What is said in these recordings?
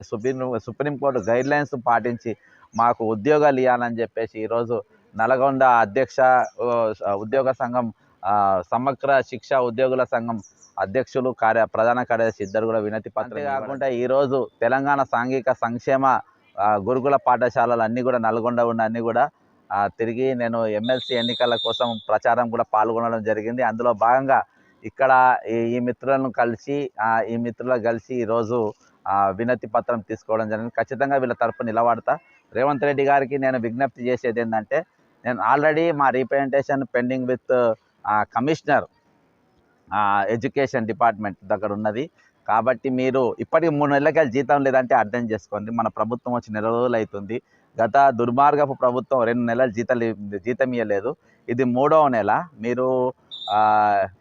Supreme supreme court guide lines పాటించి మాకు ఉద్యోగాలు ఇవ్వాలని చెప్పేసి ఈరోజు నల్గొండ అధ్యక్ష ఉద్యోగ సంఘం సమగ్ర శిక్ష ఉద్యోగుల సంఘం అధ్యక్షులు కార్య ప్రధాన కార్యదర్శి ఇద్దరు కూడా వినతి పత్రం కాకుండా ఈరోజు తెలంగాణ సాంఘిక సంక్షేమ గురుకుల పాఠశాలలు అన్నీ కూడా నల్గొండ ఉన్న అన్నీ కూడా తిరిగి నేను ఎమ్మెల్సీ ఎన్నికల కోసం ప్రచారం కూడా పాల్గొనడం జరిగింది. అందులో భాగంగా ఇక్కడ ఈ మిత్రులను కలిసి ఈ మిత్రులు కలిసి ఈరోజు వినతి పత్రం తీసుకోవడం జరిగింది. ఖచ్చితంగా వీళ్ళ తరపు నిలబడతా. రేవంత్ రెడ్డి గారికి నేను విజ్ఞప్తి చేసేది ఏంటంటే నేను ఆల్రెడీ మా representation pending with commissioner education department దగ్గర ఉన్నది. కాబట్టి మీరు ఇప్పటికి మూడు నెలలకి జీతం లేదంటే అర్థం చేసుకోండి. మన ప్రభుత్వం వచ్చి నెల రోజులు అవుతుంది. గత దుర్మార్గపు ప్రభుత్వం రెండు నెలలు జీతం జీతం ఇవ్వలేదు ఇది మూడవ నెల. మీరు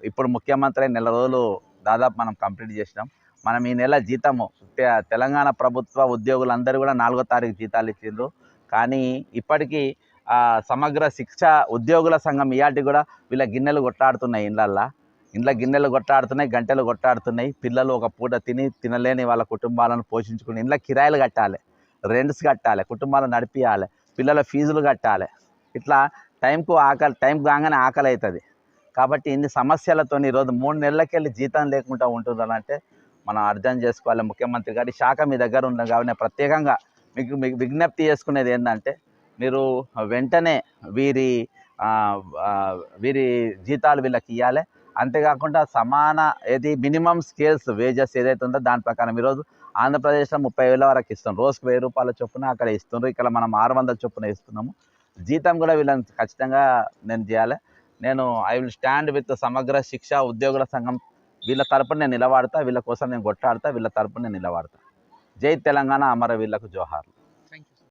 ఇప్పుడు ముఖ్యమంత్రి నెల రోజులు దాదాపు మనం కంప్లీట్ చేసినాం. మనం ఈ నెల జీతము తెలంగాణ ప్రభుత్వ ఉద్యోగులందరూ కూడా నాలుగో తారీఖు జీతాలు ఇచ్చిండ్రు. కానీ ఇప్పటికీ సమగ్ర శిక్ష ఉద్యోగుల సంఘం ఇయాటి కూడా వీళ్ళ గిన్నెలు కొట్టాడుతున్నాయి ఇండ్లల్లా. ఇంట్లో గిన్నెలు కొట్టాడుతున్నాయి గంటలు కొట్టాడుతున్నాయి పిల్లలు ఒక పూట తిని తినలేని వాళ్ళ కుటుంబాలను పోషించుకుని ఇంట్లో కిరాయిలు కట్టాలి రెంట్స్ కట్టాలి కుటుంబాలు నడిపియాలి పిల్లల ఫీజులు కట్టాలి. ఇట్లా టైంకు ఆకలి టైం కాగానే ఆకలి అవుతుంది కాబట్టి ఇన్ని సమస్యలతో ఈరోజు మూడు నెలలకెళ్ళి జీతం లేకుండా ఉంటుందనంటే మనం అర్థం చేసుకోవాలి. ముఖ్యమంత్రి గారి శాఖ మీ దగ్గర ఉంది కాబట్టి నేను ప్రత్యేకంగా మీకు విజ్ఞప్తి చేసుకునేది ఏంటంటే మీరు వెంటనే వీరి వీరి జీతాలు వీళ్ళకి ఇవ్వాలి అంతేకాకుండా సమాన ఏది మినిమం స్కేల్స్ వేజెస్ ఏదైతే ఉందో దాని ప్రకారం ఈరోజు ఆంధ్రప్రదేశ్లో ముప్పై వేల వరకు ఇస్తాం రోజుకు వెయ్యి రూపాయల చొప్పున అక్కడ ఇస్తున్నారు. ఇక్కడ మనం ఆరు వందల చొప్పున ఇస్తున్నాము. జీతం కూడా వీళ్ళని ఖచ్చితంగా నేను చేయాలి. నేను ఐ విల్ స్టాండ్ విత్ సమగ్ర శిక్ష ఉద్యోగుల సంఘం. వీళ్ళ తరపున నేను నిలబడతా వీళ్ళ కోసం నేను కొట్లాడతా వీళ్ళ తరపున నేను నిలబడతా. జై తెలంగాణ అమర వీళ్ళకు జోహార్లు.